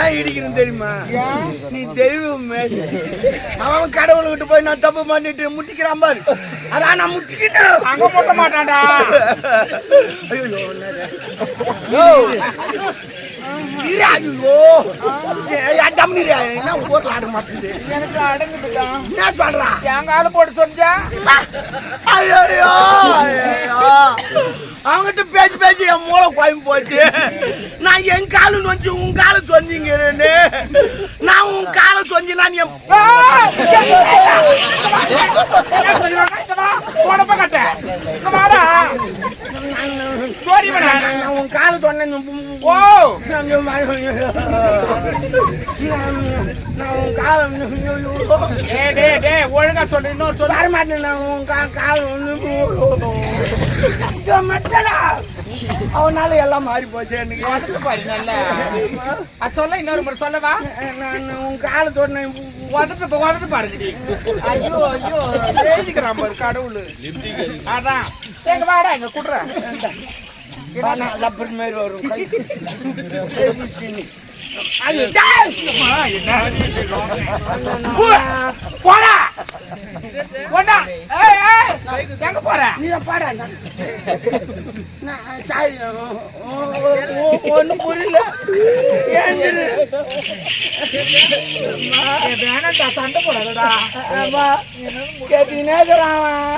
ஏன் இடிக்கணும் தெரியுமா? நீ தெய்வம். அவன் கடவுள்கிட்ட போய் நான் தப்பு பண்ணிட்டு முட்டிக்கிறான் பாரு. அதான் நான் முட்டிக்கிட்டேன். அங்க போட்ட மாட்டான்டா. என்ன ஊர்ல ஆட மாட்டேங்குது எனக்கு அடங்குதுடா என்ன சொல்றா என் கால போட்டு சொன்னா ஐயோ ஐயோ அவங்ககிட்ட பேசி பேச்சு என் மூளை குழம்பு போச்சு. நான் என் காலு நொஞ்சு உன் காலை சொன்னீங்கன்னு நான் உன் காலை சொஞ்சினா நான் என் நான் உன் காலை சொன்னேன் ஓ நான் உன் காலை டேய் டேய் டேய் ஒழுங்கா சொல்லு இன்னும் சொல்லு வரமாட்டேன் நான் உன் கா கால் அவனால எல்லாம் மாறி போச்சு எனக்கு பாரு நல்லா அது சொல்ல இன்னொரு முறை சொல்லவா நான் உன் காலை சொன்னேன் உதட்டு உதட்டு பாருங்கடி ஐயோ ஐயோ எழுதிக்கிறான் பாரு கடவுள் அதான் எங்க வாடா எங்க குடுற லப்பர் மாதிரி வரும் கை ஐயோ டேய்! போடா போடா எங்க போற நீ பாடா சாரி ஒன்றும் புரியல ஏன் சண்டை போடாதடா கேட்டீங்கன்னா